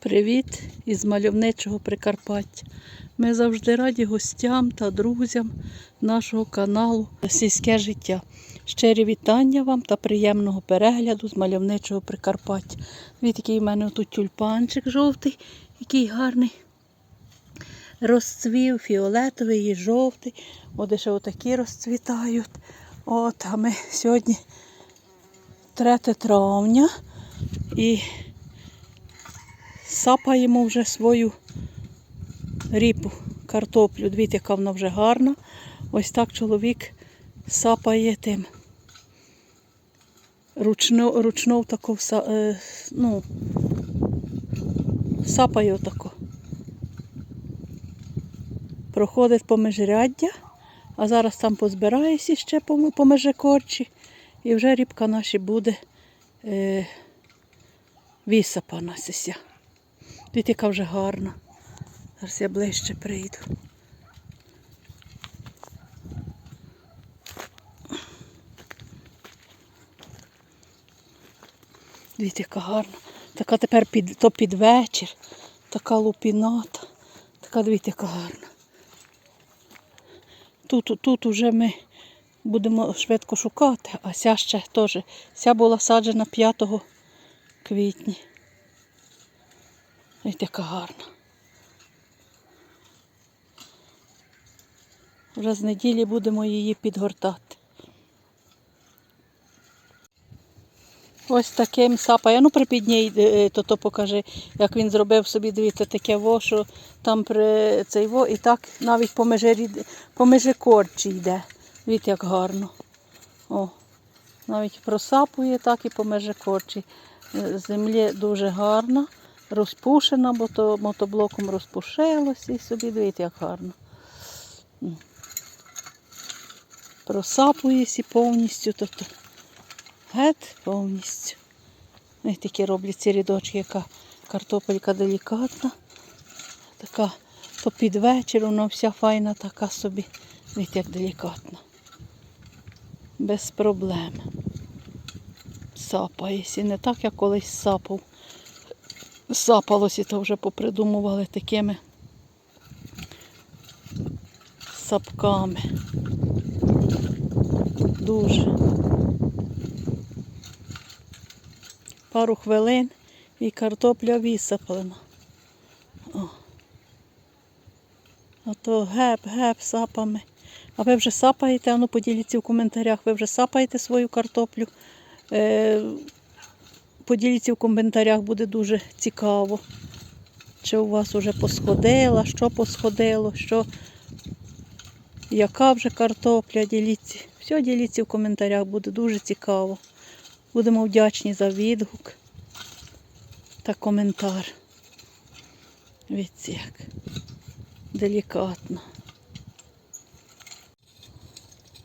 Привіт із мальовничого Прикарпаття. Ми завжди раді гостям та друзям нашого каналу Сільське життя. Щирі вітання вам та приємного перегляду з мальовничого Прикарпаття. Дивіться, який в мене тут тюльпанчик жовтий, який гарний. Розцвів фіолетовий і жовтий. От ще отакі розцвітають. От, а ми сьогодні 3 травня і сапаємо вже свою ріпу, картоплю. Дивіться, яка вона вже гарна. Ось так чоловік сапає тим. Ручно, ручно тако, е, ну, сапає отако. Проходить по межряддя, а зараз там позбирається ще по, межекорчі, і вже рібка наша буде е, висапана сися. Дивіться, яка вже гарна. Зараз я ближче прийду. Дивіться, яка гарна. Така тепер під, то під вечір, така лупіната. Така дивіться, яка гарна. Тут, тут уже ми будемо швидко шукати, а ця ще теж. Ця була саджена 5 квітня. Ось яка гарна. Вже з неділі будемо її підгортати. Ось таким сапає. Ну, припідній, е, то, то покажи, як він зробив собі, дивіться, таке во, що там при цей во, і так навіть по межі, по межі корчі йде. Дивіться, як гарно. О, навіть просапує так і по межі корчі. Е, Землі дуже гарна, розпушена, бо то мотоблоком розпушилось і собі дивіться, як гарно. І повністю то, то. Геть повністю. Ось такі роблять рядочки, яка картопелька делікатна. Така, то під вечір вона вся файна, така собі. Ось як делікатна. Без проблем. Сапаєсь. І не так, як колись сапав. Сапалось і то вже попридумували такими сапками. Дуже. Пару хвилин і картопля висаплена. О. Ото геп-геп сапами. А ви вже сапаєте, ану поділіться в коментарях, ви вже сапаєте свою картоплю. Е, поділіться в коментарях, буде дуже цікаво. Чи у вас вже посходила, що посходило, що, яка вже картопля, діліться. Все діліться в коментарях, буде дуже цікаво. Будемо вдячні за відгук та коментар. Від як делікатно.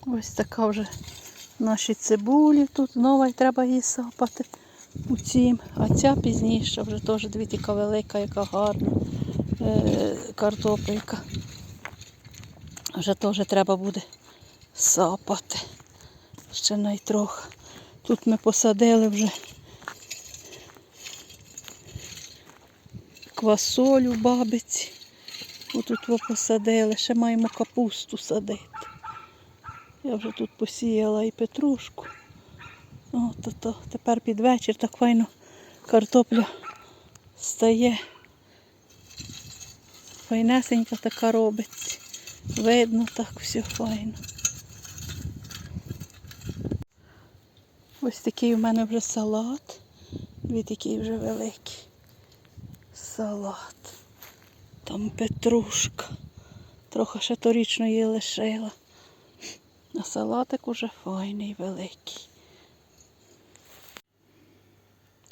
Ось така вже наші цибулі. Тут знову треба її сапати у цім. А ця пізніше вже теж дивіться, яка велика, яка гарна е, картопелька. Вже теж треба буде сапати. Ще найтрохи. Тут ми посадили вже квасолю бабиці. Отут во посадили, ще маємо капусту садити. Я вже тут посіяла і петрушку. О, то, то. Тепер під вечір так файно картопля стає. Файнесенька така робиться. Видно так все файно. Ось такий у мене вже салат. Дві такий вже великий. Салат. Там петрушка. Трохи ще торічно її лишила. А салатик уже файний, великий.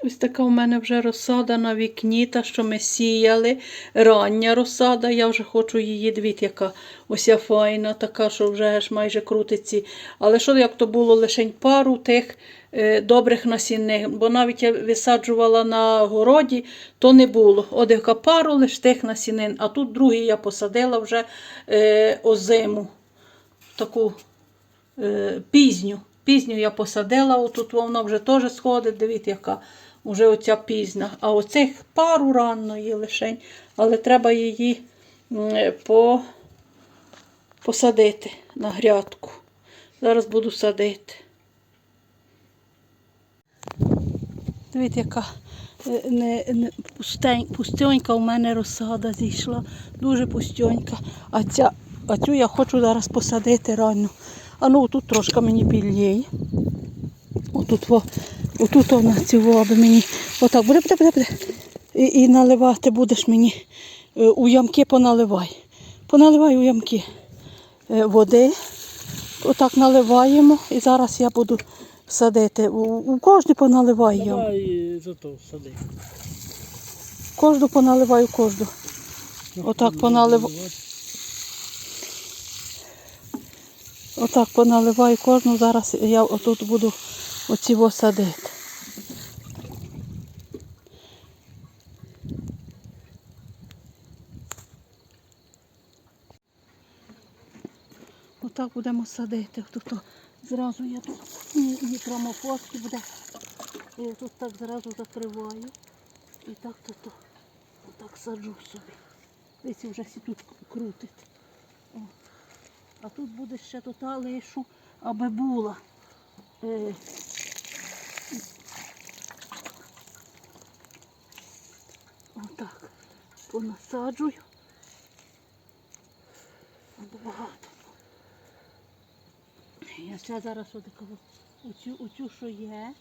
Ось така у мене вже розсада на вікні, та що ми сіяли. Рання розсада, я вже хочу її, дивіться, яка ося файна, така, що вже аж майже крутиться. Але що як то було лише пару тих е, добрих насінних, бо навіть я висаджувала на городі, то не було. От яка пару лише тих насінин, а тут другий я посадила вже е, озиму, таку е, пізню. Пізню я посадила, отут вона вже теж сходить, дивіться, яка уже оця пізна. А оцих пару ранної лишень, але треба її по, посадити на грядку. Зараз буду садити. Дивіться, яка е, не, не, пустень, пустенька у мене розсада зійшла, дуже пустенька. А, ця, а цю я хочу зараз посадити ранню. А ну тут трошки мені біліє. Отут, во, отут вона цього, аби мені. Отак буде, буде, буде, буде. І, і наливати будеш мені е, у ямки поналивай. Поналивай у ямки е, води. Отак наливаємо. І зараз я буду садити. У, у кожну поналивай ямку. Давай зато сади. Кожну поналиваю кожну. Отак поналив- Отак поналиваю кожну. Зараз я отут буду оці во садити. Отак будемо садити. Тут зразу я тут і буде. І тут так зразу закриваю. І так тут о, отак саджу собі. Десь вже всі тут крутить. О. А тут буде ще тут лишу, аби була. Е, Отак. Понасаджую. Багато. Я ще зараз отакого. Оцю, оцю, що є.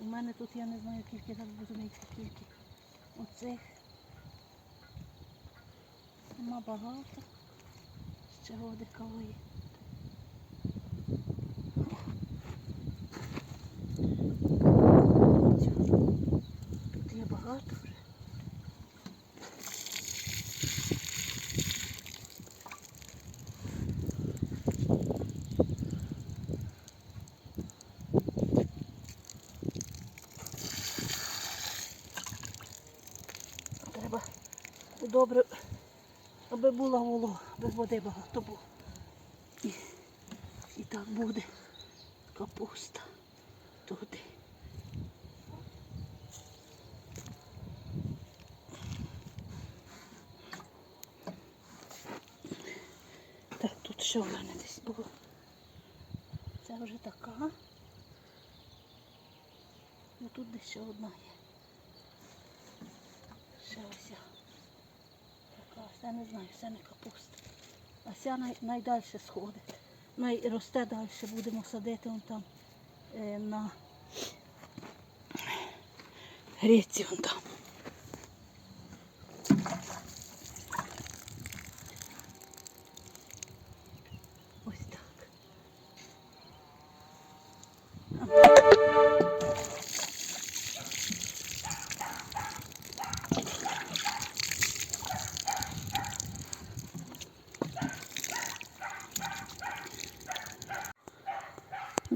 У мене тут я не знаю, скільки зараз буду знайти, скільки оцих. Нема багато. Ще одикової. Тут є багато вже. Треба добре, аби була волога, аби води багато було. І, і так буде капуста туди. Так, тут що в мене десь було? Це вже така. Ну тут десь ще одна є. Ще ось. Я. Не знаю, це не капуста. А ця най, найдальше сходить. Най росте далі, будемо садити вон там е, на гріці вон там.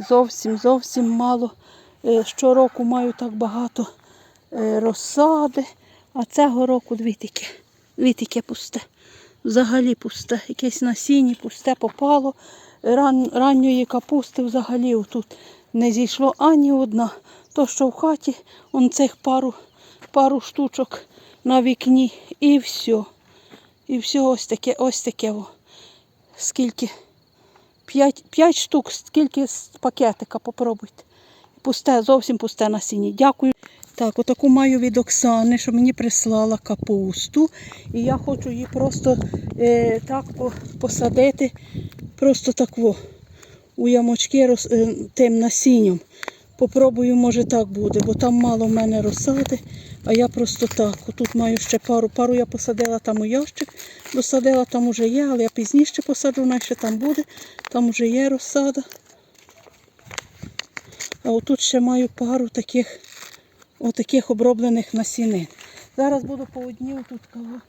Зовсім, зовсім мало. Е, Щороку маю так багато е, розсади, а цього року дві тільки, дві тільки пусте. Взагалі пусте. Якесь насіння пусте попало. Ран, ранньої капусти взагалі тут не зійшло ані одна. То, що в хаті, он цих пару, пару штучок на вікні і все. І все ось таке, ось таке. О. Скільки? П'ять, п'ять штук, скільки з пакетика, попробуйте. Пусте, зовсім пусте насіння. Дякую. Так, отаку маю від Оксани, що мені прислала капусту. І я хочу її просто е, так посадити, просто так во, у ямочки роз, е, тим насінням. Попробую, може так буде, бо там мало в мене розсади, а я просто так. Отут маю ще пару. Пару я посадила там у ящик, досадила, там уже є, але я пізніше посаджу, вона там буде, там вже є розсада. А отут ще маю пару таких, отаких оброблених насінин. Зараз буду по одній тут кого.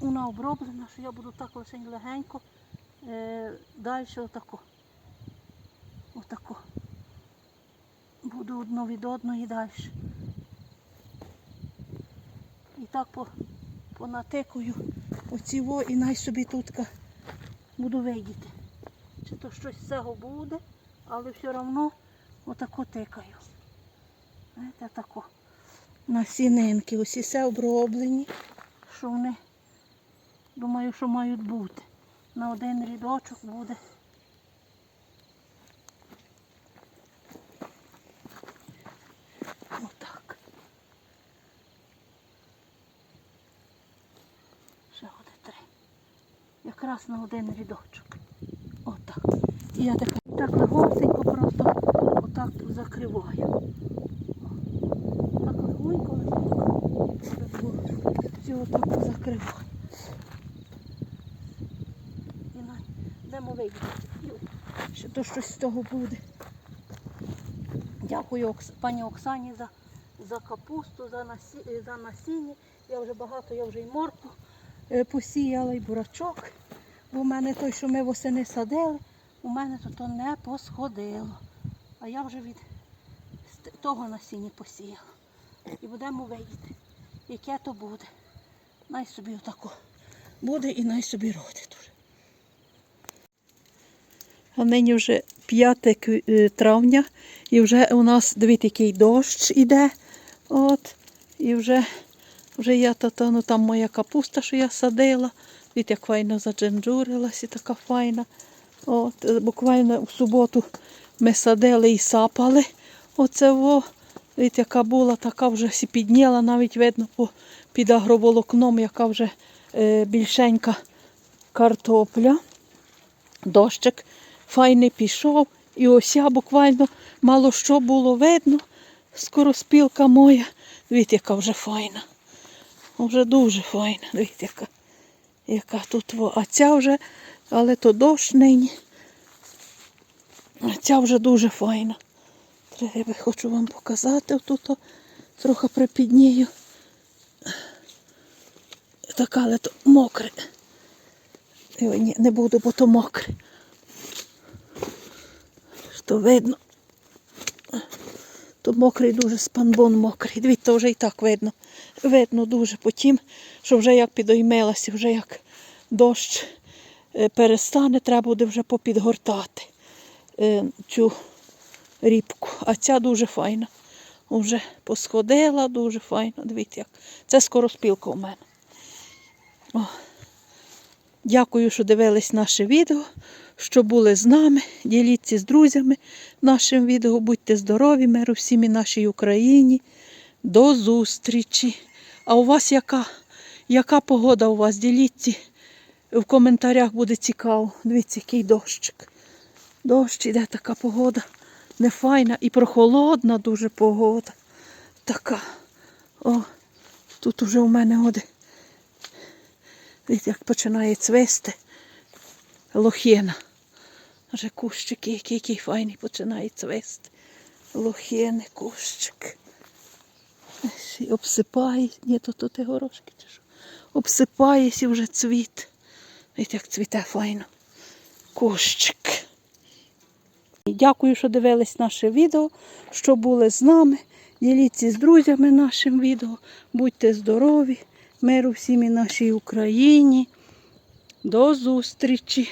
Вона оброблена, що я буду так лише легенько. Е, далі отако. Отако. Буду одну від одної далі. І так по, понатикую оці во і най собі тут буду видіти. Чи то щось з цього буде, але все одно отако тикаю. Знаєте, тако. Насінинки, усі все оброблені, що вони, думаю, що мають бути. На один рядочок буде. Отак. Ще буде три. Якраз на один рядочок. Отак. І я так, так легонько просто отак закриваю. Так легонько, легонько. Все отак закриваю. І на, йдемо вийти. То щось з того буде. Дякую пані Оксані за, за капусту, за, насі, е, за насіння. Я вже багато, я вже і морку е, посіяла, і бурачок. Бо в мене той, що ми восени садили, у мене то, то не посходило. А я вже від того насіння посіяла. І будемо вийти. Яке то буде. Най собі отако буде і най собі родить. А нині вже 5 е, травня, і вже у нас, дивіться, який дощ іде. От, і вже, вже я та, та, ну, там моя капуста, що я садила. Дивіться, як файно задженджурилась і така файна. От, е, буквально в суботу ми садили і сапали. Оце во. Дивіться, яка була, така вже сі підняла, навіть видно по, під агроволокном, яка вже е, більшенька картопля. Дощик файний пішов. І ось я буквально мало що було видно. Скороспілка моя. Дивіться, яка вже файна. Вже дуже файна. Дивіться, яка, яка тут. А ця вже, але то дощ нині. А ця вже дуже файна. Треба, хочу вам показати. Тут трохи припіднію. Така, але то мокре. Не буду, бо то мокре. Що видно. То мокрий дуже спанбон мокрий. Дивіться, то вже і так видно. Видно дуже потім, що вже як підоймилася, вже як дощ е, перестане, треба буде вже попідгортати е, цю рібку. А ця дуже файна. Уже посходила, дуже файно. Дивіться, як. Це скороспілка у мене. О. Дякую, що дивились наше відео, що були з нами. Діліться з друзями нашим відео. Будьте здорові, миру всім і нашій Україні. До зустрічі. А у вас яка, яка погода у вас? Діліться в коментарях буде цікаво. Дивіться, який дощик. Дощ іде така погода. Нефайна і прохолодна дуже погода. Така. О, тут уже у мене оде. Дивіться, як починає цвести лохина. Вже кущики, який, який файний починає цвести. Лохини, кущик. І Обсипає. Ні, то тут і горошки чи що. Обсипається вже цвіт. Дивіться, як цвіте файно. Кущик. Дякую, що дивились наше відео, що були з нами. Діліться з друзями нашим відео. Будьте здорові, миру всім і нашій Україні. До зустрічі!